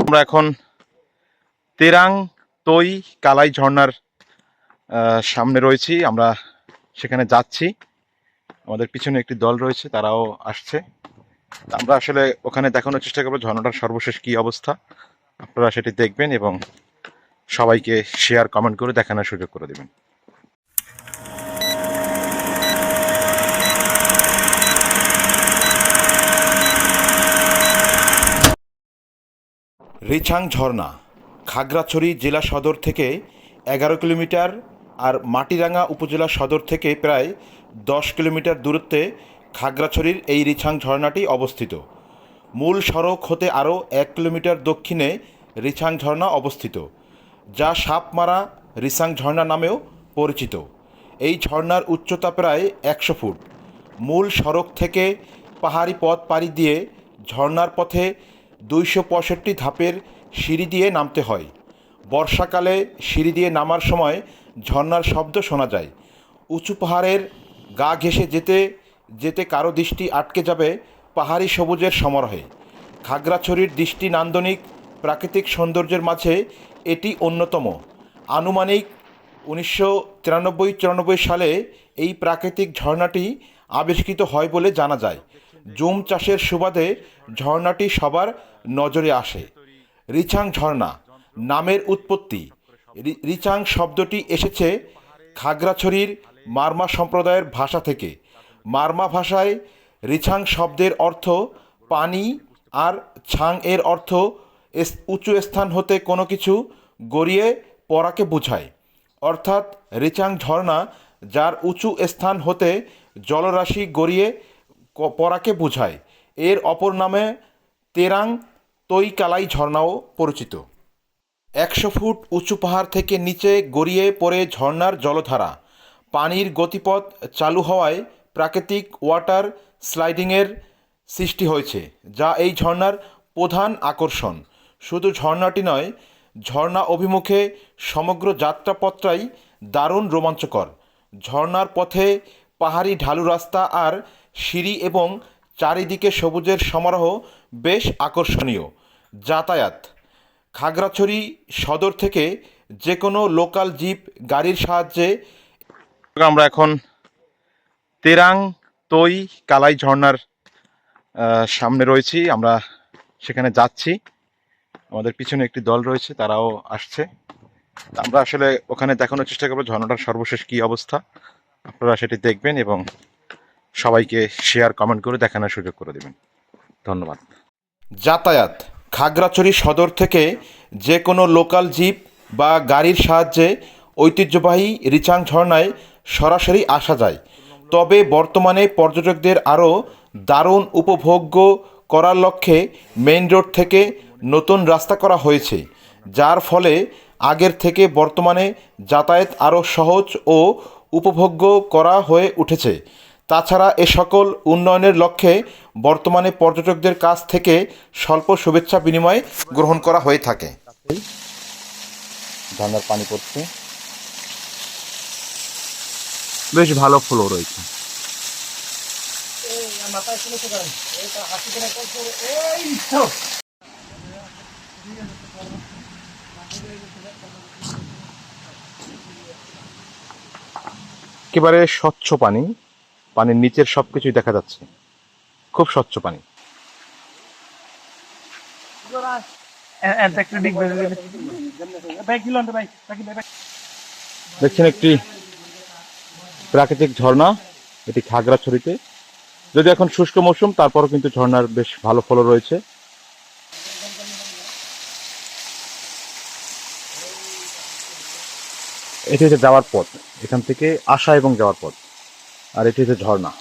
আমরা এখন তেরাং তৈ কালাই ঝর্ণার আহ, সামনে রয়েছি। আমরা সেখানে যাচ্ছি। আমাদের পিছনে একটি দল রয়েছে তারাও আসছে। আমরা আসলে ওখানে দেখানোর চেষ্টা করব ঝর্ণাটার সর্বশেষ কি অবস্থা। আপনারা সেটি দেখবেন এবং সবাইকে শেয়ার কমেন্ট করে দেখানোর সুযোগ করে দেবেন। রিছাং ঝর্ণা, খাগড়াছড়ি জেলা সদর থেকে এগারো কিলোমিটার আর মাটিরাঙ্গা উপজেলা সদর থেকে প্রায় দশ কিলোমিটার দূরত্বে খাগড়াছড়ির এই রিছাং ঝর্ণাটি অবস্থিত। মূল সড়ক হতে আরও এক কিলোমিটার দক্ষিণে রিছাং ঝর্ণা অবস্থিত, যা সাপমারা রিসাং ঝর্ণা নামেও পরিচিত। এই ঝর্ণার উচ্চতা প্রায় একশো ফুট। মূল সড়ক থেকে পাহাড়ি পথ পাড়ি দিয়ে ঝর্ণার পথে দুইশো পঁয়ষট্টি ধাপের সিঁড়ি দিয়ে নামতে হয়। বর্ষাকালে সিঁড়ি দিয়ে নামার সময় ঝর্ণার শব্দ শোনা যায়। উঁচু পাহাড়ের গা ঘেঁষে যেতে যেতে কারও দৃষ্টি আটকে যাবে পাহাড়ি সবুজের সমারোহে। খাগড়াছড়ির দৃষ্টি নান্দনিক, প্রাকৃতিক সৌন্দর্যের মাঝে এটি অন্যতম। আনুমানিক উনিশশো তিরানব্বই চুরানব্বই সালে এই প্রাকৃতিক ঝর্ণাটি আবিষ্কৃত হয় বলে জানা যায়। জুম চাষের সুবাদে ঝর্ণাটি সবার নজরে আসে। রিচাং ঝর্ণা নামের উৎপত্তি। রিচাং শব্দটি এসেছে খাগড়াছড়ির মারমা সম্প্রদায়ের ভাষা থেকে। মারমা ভাষায় রিছাং শব্দের অর্থ পানি আর ছাং এর অর্থ উঁচু স্থান হতে কোনো কিছু গড়িয়ে পড়াকে বোঝায়। অর্থাৎ রিচাং ঝর্ণা যার উঁচু স্থান হতে জলরাশি গড়িয়ে পড়াকে বোঝায়। এর অপর নামে তেরাং তৈকালাই ঝর্ণাও পরিচিত। একশো ফুট উঁচু পাহাড় থেকে নিচে গড়িয়ে পড়ে ঝর্ণার জলধারা। পানির গতিপথ চালু হওয়ায় প্রাকৃতিক ওয়াটার স্লাইডিংয়ের সৃষ্টি হয়েছে, যা এই ঝর্ণার প্রধান আকর্ষণ। শুধু ঝর্ণাটি নয়, ঝর্ণা অভিমুখে সমগ্র যাত্রাপথটাই দারুণ রোমাঞ্চকর। ঝর্ণার পথে পাহাড়ি ঢালু রাস্তা আর সিঁড়ি এবং চারিদিকে সবুজের সমারোহ বেশ আকর্ষণীয়। যাতায়াত। খাগড়াছড়ি সদর থেকে যে কোনো লোকাল জিপ, গাড়ির সাহায্যে আমরা এখন তেরাং তৈ কালাই ঝর্ণার আহ, সামনে রয়েছি। আমরা সেখানে যাচ্ছি। আমাদের পিছনে একটি দল রয়েছে তারাও আসছে। আমরা আসলে ওখানে দেখানোর চেষ্টা করব ঝর্ণাটার সর্বশেষ কি অবস্থা। আপনারা সেটি দেখবেন এবং সবাইকে শেয়ার কমেন্ট করে দেখানোর সুযোগ করে দেবেন। ধন্যবাদ। যাতায়াত। খাগড়াছড়ি সদর থেকে যে কোনো লোকাল জিপ বা গাড়ির সাহায্যে ঐতিহ্যবাহী রিচাং ঝর্ণায় সরাসরি আসা যায়। তবে বর্তমানে পর্যটকদের আরও দারুণ উপভোগ্য করার লক্ষ্যে মেইন রোড থেকে নতুন রাস্তা করা হয়েছে, যার ফলে আগের থেকে বর্তমানে যাতায়াত আরও সহজ ও উপভোগ্য করা হয়ে উঠেছে। তাছাড়া এ সকল উন্নয়নের লক্ষ্যে বর্তমানে পর্যটকদের কাছ থেকে স্বল্প শুভেচ্ছা বিনিময় গ্রহণ করা হয়ে থাকে। ঝর্ণার পানি পড়ছে। বেশ ভালো ফ্লো রয়েছে। একেবারে স্বচ্ছ পানি। পানির নিচের সবকিছুই দেখা যাচ্ছে। খুব স্বচ্ছ পানি। দেখছেন একটি প্রাকৃতিক ঝর্ণা, এটি খাগড়াছড়িতে। যদি এখন শুষ্ক মৌসুম, তারপরও কিন্তু ঝর্ণার বেশ ভালো ফল রয়েছে। এটি হচ্ছে যাওয়ার পথ। এখান থেকে আসা এবং যাওয়ার পথ। আর এটি হচ্ছে ঝর্ণা।